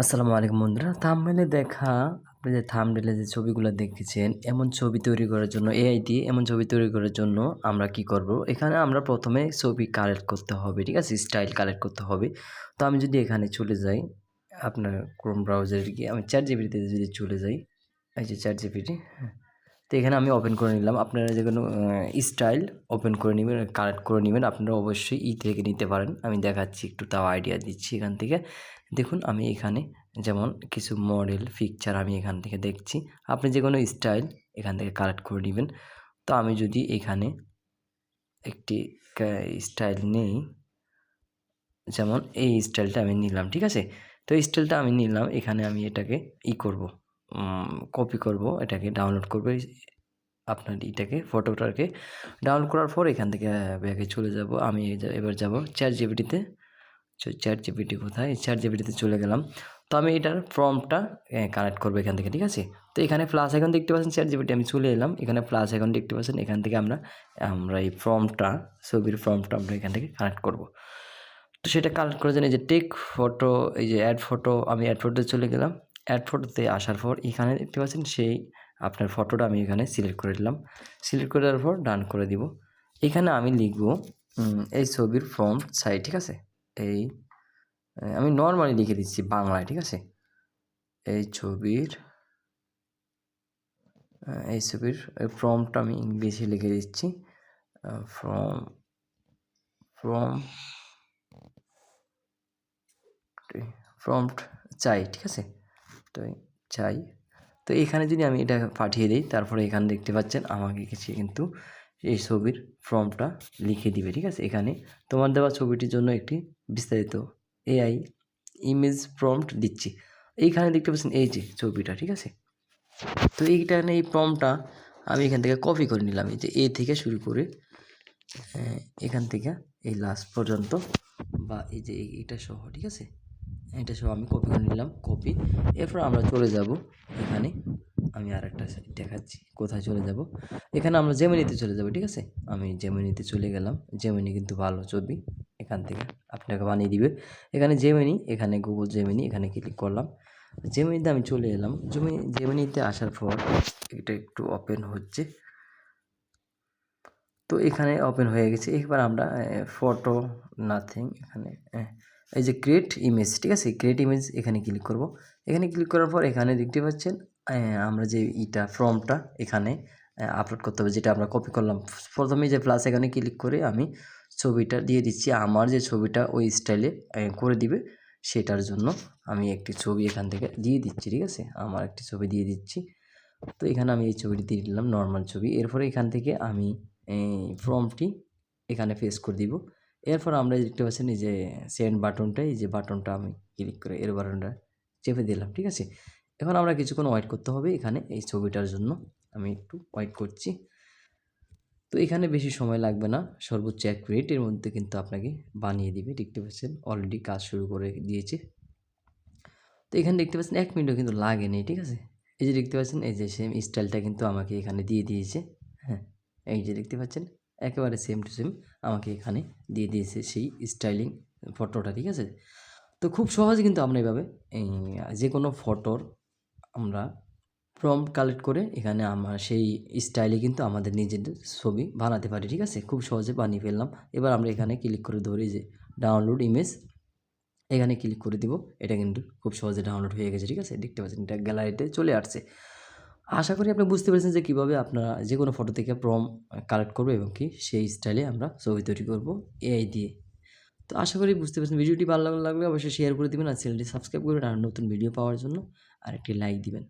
আসসালামু আলাইকুম বন্ধুরা। থামেলে দেখা, আপনি যে থামডেলে যে ছবিগুলো দেখেছেন, এমন ছবি তৈরি করার জন্য এআই দিয়ে এমন ছবি তৈরি করার জন্য আমরা কি করব? এখানে আমরা প্রথমে ছবি কালেক্ট করতে হবে, ঠিক আছে? স্টাইল কালেক্ট করতে হবে। তো আমি যদি এখানে চলে যাই, আপনার ক্রোম ব্রাউজারে গিয়ে, আমি চার জিপিটিতে যদি চলে যাই, এই যে চ্যাট জিপিটি তো এখানে আমি ওপেন করে নিলাম। আপনারা যে কোনো স্টাইল ওপেন করে নেবেন কালেক্ট করে নেবেন। আপনারা অবশ্যই ই থেকে নিতে পারেন। আমি দেখাচ্ছি, একটু তাও আইডিয়া দিচ্ছি এখান থেকে। দেখুন, আমি এখানে যেমন কিছু মডেল পিকচার আমি এখান থেকে দেখছি। আপনি যে কোনো স্টাইল এখান থেকে কালেক্ট করে নেবেন। তো আমি যদি এখানে একটি স্টাইল নেই, যেমন এই স্টাইলটা আমি নিলাম, ঠিক আছে? তো এই স্টাইলটা আমি নিলাম, এখানে আমি এটাকে ই করব। কপি করব, এটাকে ডাউনলোড করবে আপনার এটাকে ফটোটাকে ডাউনলোড করার পর এখান থেকে ব্যাগে চলে যাব। আমি এবার যাব চ্যাট জিবিটিতে চ্যাট জিপিটি কোথায়? চ্যাট জিপিটিতে চলে গেলাম। তো আমি এটার ফর্মটা কানেক্ট করব এখান থেকে, ঠিক আছে? তো এখানে প্লাস এখন দেখতে পাচ্ছেন চ্যাট জিপিটি আমি চলে এলাম। এখানে প্লাস এখন দেখতে পাচ্ছেন, এখান থেকে আমরা আমরা এই ফর্মটা ছবির ফর্মটা আমরা এখান থেকে কানেক্ট করব। তো সেটা কালেক্ট করে জানি যে টেক ফটো এই যে অ্যাড ফটো আমি অ্যাড ফটোতে চলে গেলাম। অ্যাড ফটোতে আসার পর এখানে দেখতে পাচ্ছেন সেই আপনার ফটোটা আমি এখানে সিলেক্ট করে দিলাম। সিলেক্ট করে দেওয়ার পর ডান করে দিব। এখানে আমি লিখব এই ছবির ফর্ম সাইড ঠিক আছে? এই আমি নর্মালি লিখে দিচ্ছি বাংলায়, ঠিক আছে? এই ছবির এই ছবির ফর্মটা আমি ইংলিশে লিখে দিচ্ছি। ফ্রম ফ্রম ফ্রমট চাই, ঠিক আছে? তো চাই। তো এখানে যদি আমি এটা পাঠিয়ে দিই, তারপরে এখানে দেখতে পাচ্ছেন আমাকে কিছু কিন্তু এই ছবির ফর্মটা লিখে দিবে, ঠিক আছে? এখানে তোমার দেওয়া ছবিটির জন্য একটি বিস্তারিত এআই ইমেজ প্রম্পট দিচ্ছি। এইখানে দেখতে পাচ্ছেন এই যে ছবিটা, ঠিক আছে? তো এইখানে এই প্রম্পটটা আমি এখান থেকে কপি করে নিলাম, এই যে এ থেকে শুরু করে এখান থেকে এই লাস্ট পর্যন্ত বা এই যে এইটা সহ, ঠিক আছে? এটা সব আমি কপি করে নিলাম কপি এরপর আমরা চলে যাব এখানে। আমি আর একটা দেখাচ্ছি, কোথায় চলে যাব। এখানে আমরা জেমিনিতে চলে যাব, ঠিক আছে? আমি জেমিনিতে চলে গেলাম। জেমিনি কিন্তু ভালো ছবি, এখান থেকে আপনাকে বানিয়ে দিবে। এখানে জেমিনি এখানে গুগল জেমিনি এখানে ক্লিক করলাম। জেমিনিতে আমি চলে এলাম। জেমিনি জেমিনিতে আসার পর এটা একটু ওপেন হচ্ছে। তো এখানে ওপেন হয়ে গেছে। এবার আমরা ফটো নাথিং এখানে এই যে ক্রিয়েট ইমেজ ঠিক আছে? ক্রিয়েট ইমেজ এখানে ক্লিক করব। এখানে ক্লিক করার পর এখানে দেখতে পাচ্ছেন আমরা যে ইটা ফর্মটা এখানে আপলোড করতে হবে, যেটা আমরা কপি করলাম। প্রথমে যে প্লাস এখানে ক্লিক করে আমি ছবিটা দিয়ে দিচ্ছি। আমার যে ছবিটা ওই স্টাইলে করে দিবে, সেটার জন্য আমি একটি ছবি এখান থেকে দিয়ে দিচ্ছি, ঠিক আছে? আমার একটি ছবি দিয়ে দিচ্ছি। তো এখানে আমি এই ছবিটি দিয়ে দিলাম নর্মাল ছবি। এরপরে এখান থেকে আমি ফর্মটি এখানে ফেস করে দিব। এরপর আমরা দেখতে পাচ্ছেন এই যে সেন্ড বাটনটা এই যে বাটনটা আমি ক্লিক করে এর বাটনটা চেপে দিলাম, ঠিক আছে? এখন আমরা কিছুক্ষণ ওয়েট করতে হবে এখানে, এই ছবিটার জন্য। আমি একটু ওয়েট করছি। তো এখানে বেশি সময় লাগবে না, সর্বোচ্চ এক মিনিটের মধ্যে কিন্তু আপনাকে বানিয়ে দিবে, দেখতে পাচ্ছেন অলরেডি কাজ শুরু করে দিয়েছে। তো এখানে দেখতে পাচ্ছেন এক মিনিটও কিন্তু লাগেনি, ঠিক আছে? এই যে দেখতে পাচ্ছেন, এই যে সেম স্টাইলটা কিন্তু আমাকে এখানে দিয়ে দিয়েছে। এই যে দেখতে পাচ্ছেন, একেবারে সেম টু সেম আমাকে এখানে দিয়ে দিয়েছে সেই স্টাইলিং ফটোটা ঠিক আছে? তো খুব সহজে কিন্তু আমরা এইভাবে যে কোনো ফটোর আমরা প্রম্পট কালেক্ট করে এখানে আমার সেই স্টাইলে কিন্তু আমাদের নিজেদের ছবি বানাতে পারি, ঠিক আছে? খুব সহজে বানিয়ে ফেললাম। এবার আমরা এখানে ক্লিক করে ধরি যে ডাউনলোড ইমেজ এখানে ক্লিক করে দিব। এটা কিন্তু খুব সহজে ডাউনলোড হয়ে গেছে, ঠিক আছে? দেখতে পাচ্ছেন, এটা গ্যালারিতে চলে আসছে। আশা করি আপনি বুঝতে পেরেছেন যে কীভাবে আপনারা যে কোনো ফটো থেকে প্রম কালেক্ট করব এবং কি সেই স্টাইলে আমরা ছবি তৈরি করব এআই দিয়ে। তো আশা করি বুঝতে পেরেছেন। ভিডিওটি ভালো লাগলে অবশ্যই শেয়ার করে দেবেন আর চ্যানেলটি সাবস্ক্রাইব করবেন আর নতুন ভিডিও পাওয়ার জন্য আর একটি লাইক দিবেন।